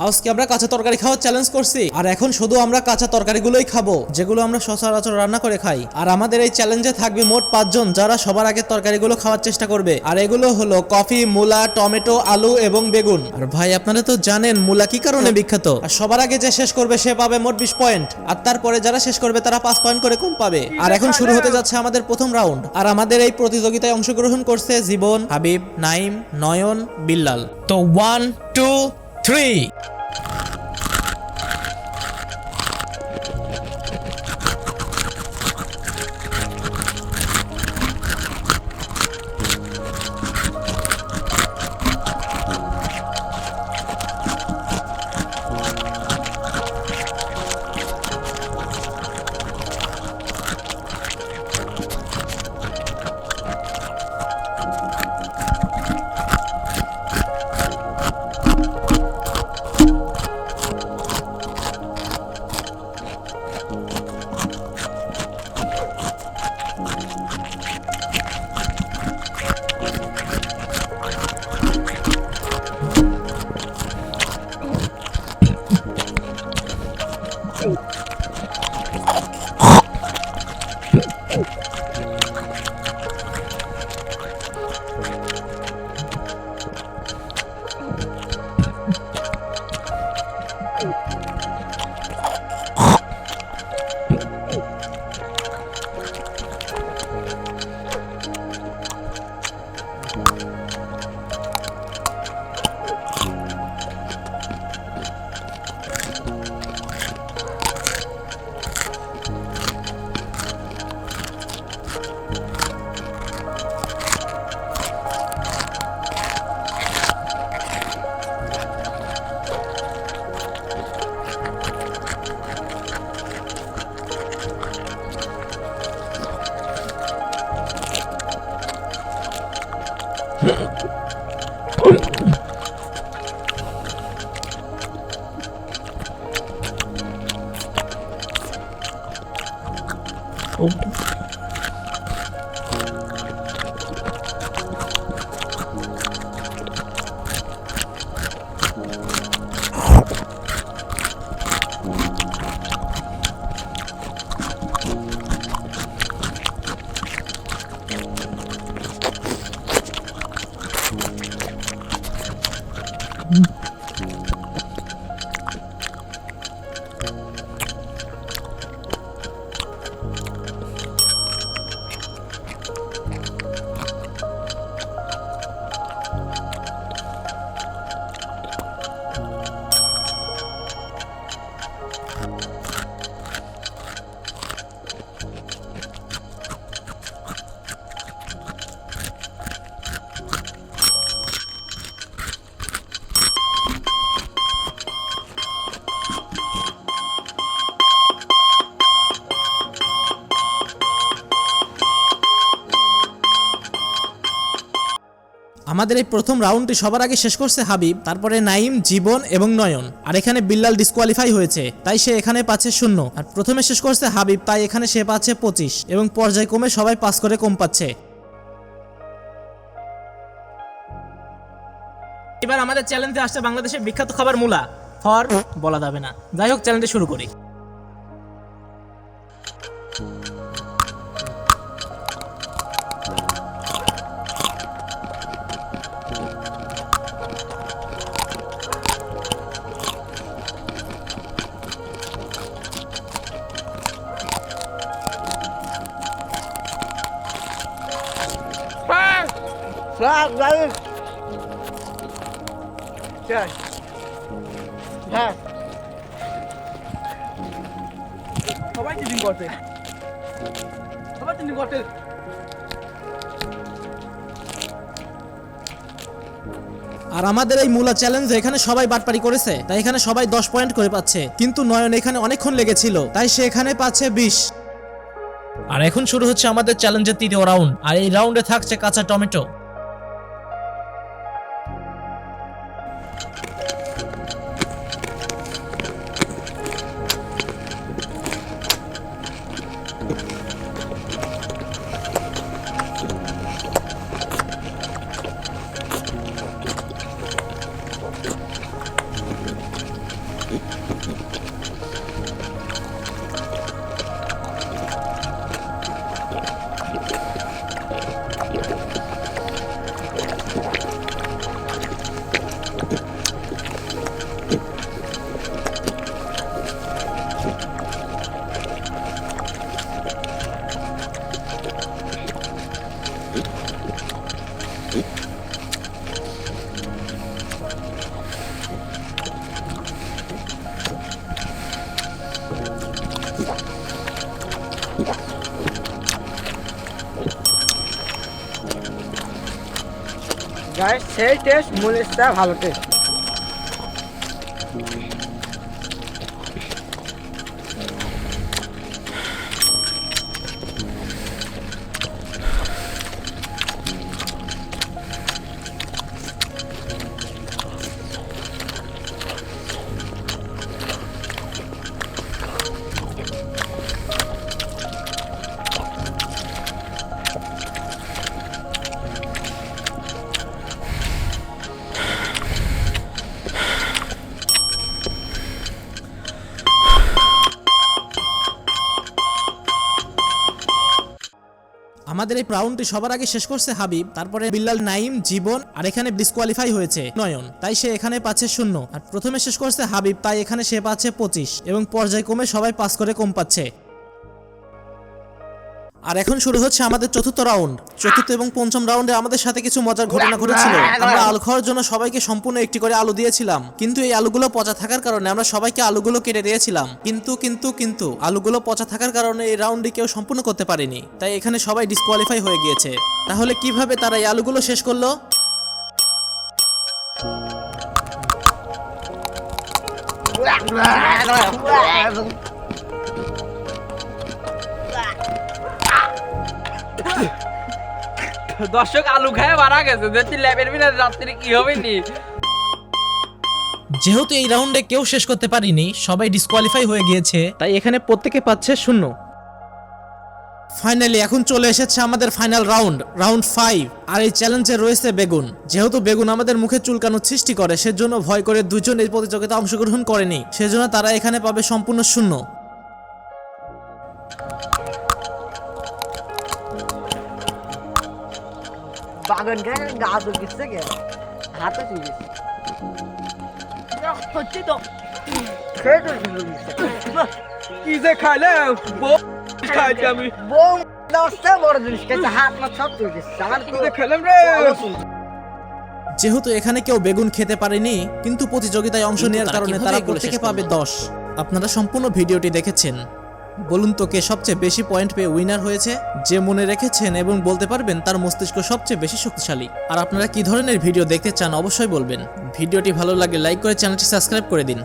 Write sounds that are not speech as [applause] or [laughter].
আজকে আমরা কাঁচা তরকারি খাওয়ার চ্যালেঞ্জ করছি। আর এখন শুধু আমরা কাঁচা তরকারিগুলোই খাব যেগুলো আমরা সচরাচর রান্না করে খাই। আর আমাদের এই চ্যালেঞ্জে থাকবে মোট পাঁচজন যারা সবার আগে তরকারিগুলো খাওয়ার চেষ্টা করবে। আর এগুলো হলো কফি মূলা টমেটো আলু এবং বেগুন। আর ভাই আপনারা তো জানেন মূলা কি কারণে বিখ্যাত? আর সবার আগে যে শেষ করবে সে পাবে মোট বিশ পয়েন্ট আর তারপরে যারা শেষ করবে তারা পাঁচ পয়েন্ট করে কম পাবে। আর এখন শুরু হতে যাচ্ছে আমাদের প্রথম রাউন্ড আর আমাদের এই প্রতিযোগিতায় অংশগ্রহণ করছে জীবন হাবিব নাইম নয়ন বিল্লাল। তো ওয়ান টু three Oh. 오. আমাদের এই প্রথম রাউন্ডটি সবার আগে শেষ করছে হাবিব, তারপরে নাইম জীবন এবং নয়ন। আর এখানে বিল্লাল ডিসকোয়ালিফাই হয়েছে, তাই সে এখানে পাচ্ছে শূন্য। আর প্রথমে শেষ করছে হাবিব, তাই এখানে সে পাচ্ছে পঁচিশ। এবং পর্যায়ক্রমে সবাই পাস করে কম পাচ্ছে। এবার আমাদের চ্যালেঞ্জে আসছে বাংলাদেশের বিখ্যাত খাবার মূলা। ফর বলা যাবে না। যাই হোক চ্যালেঞ্জে শুরু করি। হ্যাঁ সবাই চিটিং করছে সবাই চিটিং করছে আর আমাদের এই মূলা চ্যালেঞ্জ এখানে সবাই বাটপারি করেছে তাই এখানে সবাই দশ পয়েন্ট করে পাচ্ছে। কিন্তু নয়ন এখানে অনেকক্ষণ লেগেছিল তাই সে এখানে পাচ্ছে বিশ। আর এখন শুরু হচ্ছে আমাদের চ্যালেঞ্জের তৃতীয় রাউন্ড আর এই রাউন্ডে থাকছে কাঁচা টমেটো। গাইস সেই টেস্ট মরিচটা ভালো টেস্ট আমাদের এই রাউন্ডটি সবার আগে শেষ করছে হাবিব, তারপরে বিল্লাল নাইম জীবন, আর এখানে ডিসকোয়ালিফাই হয়েছে নয়ন। তাই সে এখানে পাচ্ছে শূন্য। আর প্রথমে শেষ করছে হাবিব, তাই এখানে সে পাচ্ছে পঁচিশ। এবং পর্যায়ক্রমে সবাই পাস করে কম পাচ্ছে। আর এখন শুরু হচ্ছে আমাদের চতুর্থ রাউন্ড। চতুর্থ এবং পঞ্চম রাউন্ডে আমাদের সাথে কিছু মজার ঘটনা ঘটেছিল। আমরা আলু খাওয়ার জন্য সবাইকে সম্পূর্ণ একটি করে আলু দিয়েছিলাম। কিন্তু এই আলুগুলো পচা থাকার কারণে আমরা সবাইকে আলুগুলো কেটে দিয়েছিলাম। কিন্তু কিন্তু কিন্তু আলুগুলো পচা থাকার কারণে এই রাউন্ডে কেউ সম্পূর্ণ করতে পারেনি। তাই এখানে সবাই ডিসকোয়ালিফাই হয়ে গিয়েছে। তাহলে কীভাবে তারা এই আলুগুলো শেষ করল? [laughs] দর্শক আলু খায় মারা গেছে। দেখছি ল্যাবের বিনা রাত্রি কি হবে নি? যেহেতু এই রাউন্ডে কেউ শেষ করতে পারিনি সবাই ডিসকোয়ালিফাই হয়ে গিয়েছে। তাই এখানে প্রত্যেকে পাচ্ছে শূন্য। ফাইনালি এখন চলে এসেছে আমাদের ফাইনাল রাউন্ড রাউন্ড ফাইভ আর এই চ্যালেঞ্জে রয়েছে বেগুন। যেহেতু বেগুন আমাদের মুখে চুলকানোর সৃষ্টি করে সেজন্য ভয় করে দুজন এই প্রতিযোগিতা অংশগ্রহণ করেনি। সেজন্য তারা এখানে পাবে সম্পূর্ণ শূন্য। বাগান গায়ে গা তো গেছে গে হাতে চুই গেছে হচ্ছে তো খেয়ে তো কি যে খাইলে? বউ খাইছি আমি। বোম দশটা বড় জিনিস খেয়েছে হাত মা সব চুই গেছে আমার কি খেলাম রে? যেহেতু এখানে কেউ বেগুন খেতে পারেনি কিন্তু প্রতিযোগিতায় অংশ নেওয়ার কারণে তারা প্রত্যেকে পাবে দশ। আপনারা সম্পূর্ণ ভিডিওটি দেখেছেন। বলুন তো কে সবচেয়ে বেশি পয়েন্ট পেয়ে উইনার হয়েছে? যে মনে রেখেছেন এবং বলতে পারবেন তার মস্তিষ্ক সবচেয়ে বেশি শক্তিশালী। আর আপনারা কি ধরনের ভিডিও দেখতে চান অবশ্যই বলবেন। ভিডিওটি ভালো লাগে লাইক করে চ্যানেলটি সাবস্ক্রাইব করে দিন।